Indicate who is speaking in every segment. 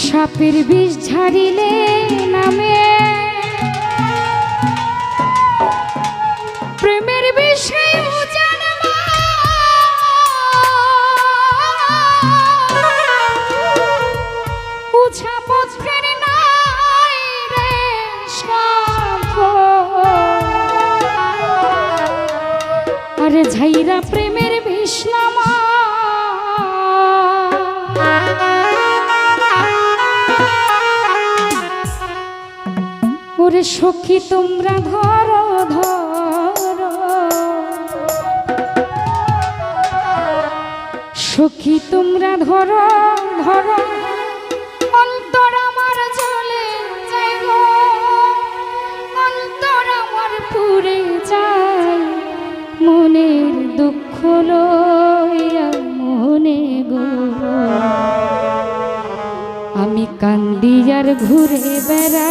Speaker 1: সাপের বিষ ঝাড়িলে নামে। প্রেমের বিষয় ঝাইরা প্রেমের বিষ্ণামা ওরে সখী, তোমরা ধরো ধরো। সখী, তোমরা ধরো ধরো। অন্তর আমার চলে অন্তর আমার পুরে মনের দুঃখ লইয়া মনে গো। আমি কান্দি আর ঘুরে বেড়া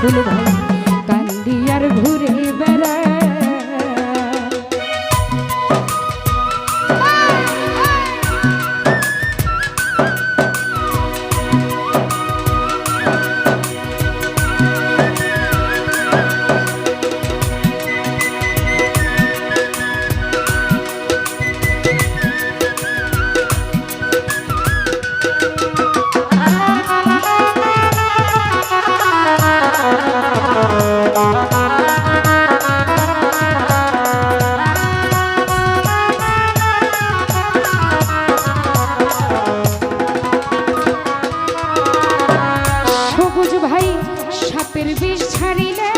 Speaker 1: সাইফুল ভাই কান্দিয়ার ঘুরে বেড়ায়। সাপের বিষ ছাড়িলে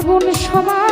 Speaker 1: আগুন সমা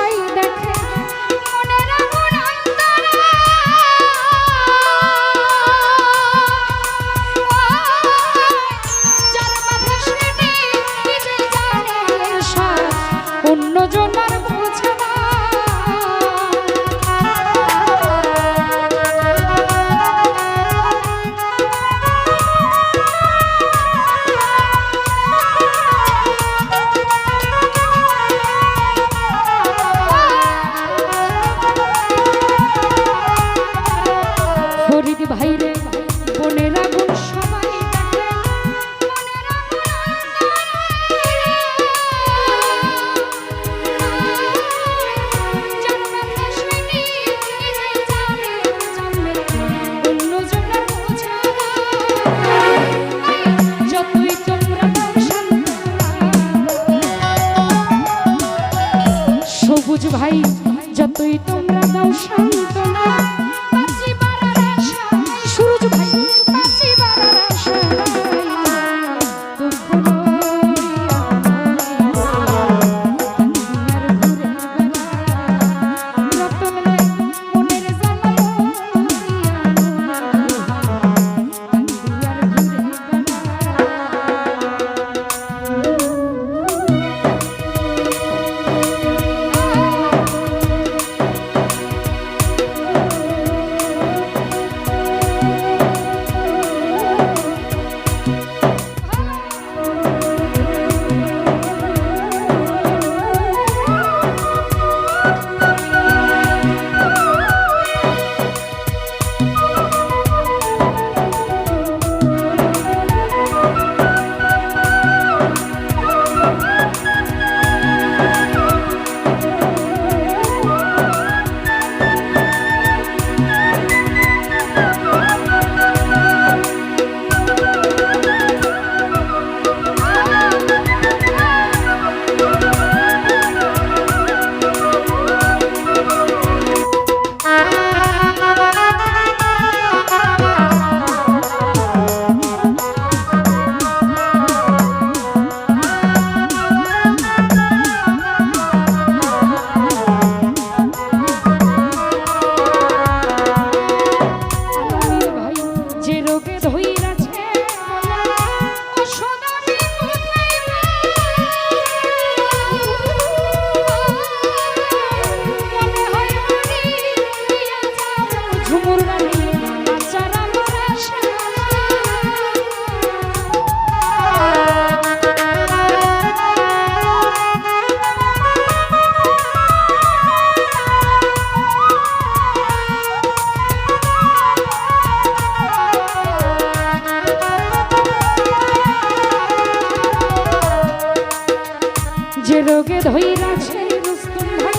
Speaker 1: ধইরাছে রুস্তুম